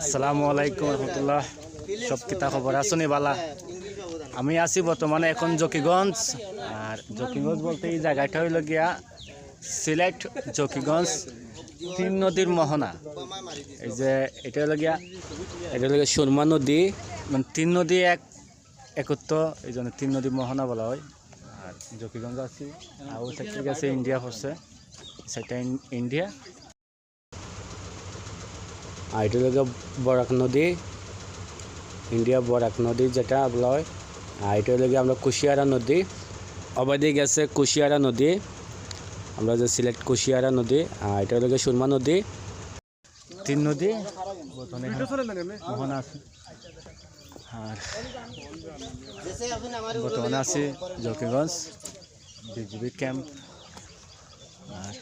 আসসালামু আলাইকুম রহমতুল্লাহ। সব কিতা খবর আছনি বালা? আমি আছি বর্তমানে এখন জকিগঞ্জ। আর জকিগঞ্জ বলতে এই জায়গাটা হইল গিয়া সিলেট জকিগঞ্জ তিন নদীর মোহনা। এই যে এটা হলো গিয়া এটা হলো গিয়া সুরমা নদী। মানে তিন নদী এক একত্র এই জন্য তিন নদী মোহনা বলা হয়। আর জকিগঞ্জ আছি। আর ওই সাইড থেকে আছে ইন্ডিয়া হচ্ছে। সেটা ইন্ডিয়া। আর এটা হলো বরাক নদী ইন্ডিয়া বরাক নদী যেটা বলা হয় আর এটা হলো আমরা কুশিয়ারা নদী অবাধে গেছে কুশিয়ারা নদী আমরা যে সিলেক্ট কুশিয়ারা নদী আর এটা হলো সুরমা নদী। তিন নদী মোহনা আছে। আর বর্তমানে আছি জকিগঞ্জ বিজিবি ক্যাম্প আর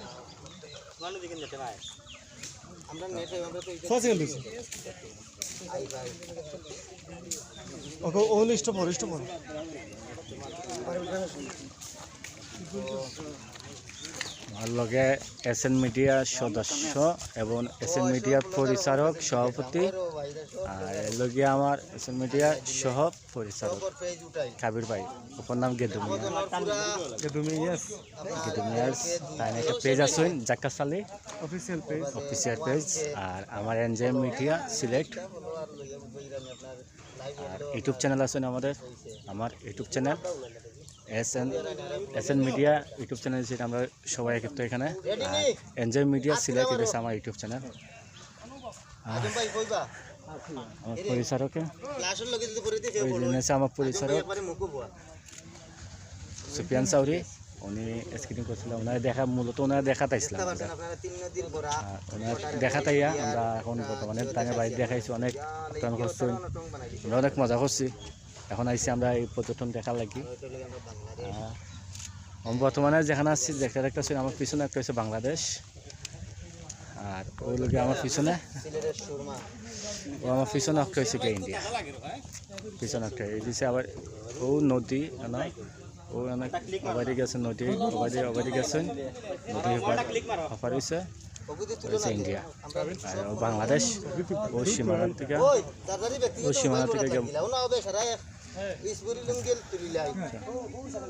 ওকে ওন স্টপ পর স্টপ হল আমার লগে এস এন মিডিয়ার সদস্য এবং এস এন মিডিয়ার পরিচালক সভাপতি। আর লগে আমার এস এন মিডিয়ার সহ পরিচালক কাবির ভাই। ওপর নাম গেদুমিয়া তুমি ইয়েস গেদুমিয়ার তাই একটা পেজ আছেন জাক্কা সালি। অফিসিয়াল পেজ অফিসিয়াল পেজ আর আমার এনজেম মিডিয়া সিলেক্ট আর ইউটিউব চ্যানেল আছেন আমাদের? আমার YouTube channel S N S N media YouTube channel যেটা আমরা সবাই একত্র এখানে। এনজয় মিডিয়া সিলেক্ট এটা আমার ইউটিউব চ্যানেল আমার পরিচারকে আমার পরিচারক। সুফিয়ান চাউরি, উনি স্ক্রিনিং করছিলাম ওনার দেখা, মূলত ওনার দেখা তাইছিলাম। ওনার দেখা তাইয়া আমরা এখন বর্তমানে তাকে বাড়ি দেখাইছি, অনেক অনেক মজা করছি। এখন আইছি আমরা এই পর্যটন দেখার লাগি। আমি বর্তমানে যেখানে আসছি দেখা একটা হচ্ছে আমার পিছনে একটা হচ্ছে বাংলাদেশ। আর ওই লোকে আমার পিছনে, ও আমার পিছনে একটা হচ্ছে কি ইন্ডিয়া পিছনে একটা, এই দিছে আবার ও নদী, না? ও অনেক অবাদি গেছে নদী অবাদি অবাদি গেছে নদী অফার হয়েছে হয়েছে ইন্ডিয়া আর বাংলাদেশ, ও সীমানার থেকে ও সীমানা থেকে इस बुरी लुंगेल लाई